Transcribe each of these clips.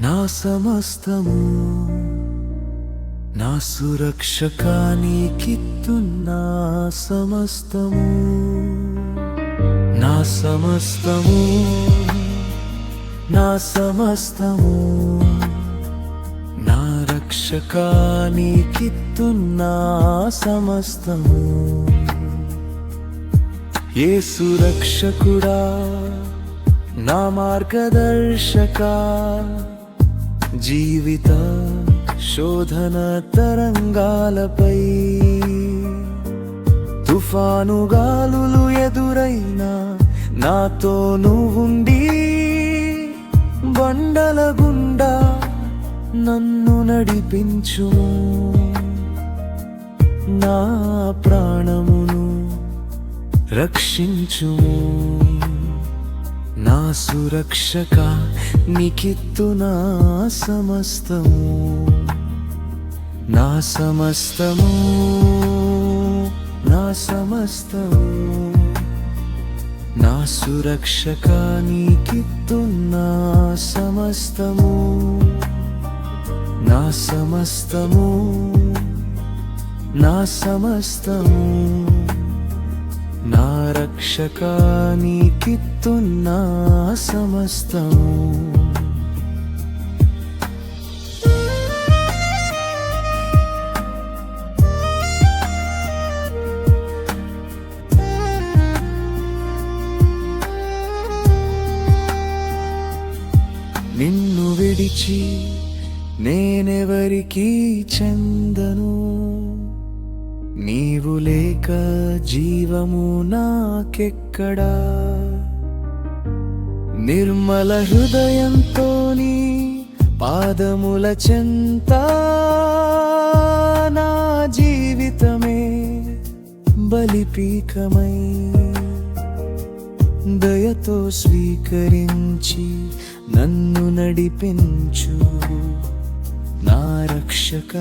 నా సమస్తము. నా సురక్షకానికిత్తున్నా సమస్తము. నా సమస్తము నా సమస్తము. నా రక్షకానికిత్తున్నా సమస్తము. ఏ సురక్షకుడా నా మార్గదర్శక జీవిత శోధన తరంగాలపై తుఫాను గాలులు ఎదురైనా నాతో నువ్వుండి బండల గుండా నన్ను నడిపించు నా ప్రాణమును రక్షించుము. సురక్షక నికిత్తు నా సమస్తము. నా సమస్తము నా సమస్తము. నా సురక్షక నీకిత్తు నా సమస్తము. నా సమస్తము నా సమస్తము. నా రక్షక నీకిత్తున్నా సమస్తం. నిన్ను విడిచి నేనెవరికీ చెందను? నీవు లేక జీవము నాకెక్కడా? నిర్మల హృదయంతో నీ పాదముల చెంత నా జీవితమే బలిపీకమై దయతో స్వీకరించి నన్ను నడిపించు నా రక్షక.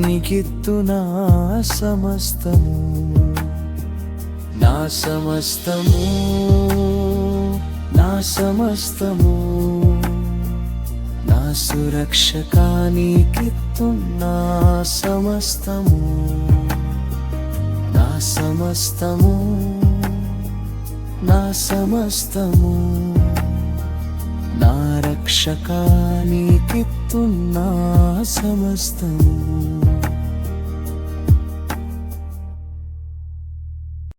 నికిత్తు నా సమస్తము. నా సమస్తము. నా సమస్తము. నా సురక్షక నీకిత్తు నా సమస్తము. నా సమస్తము. నా సమస్తము. నా రక్షక నీకిత్తు నా సమస్తము.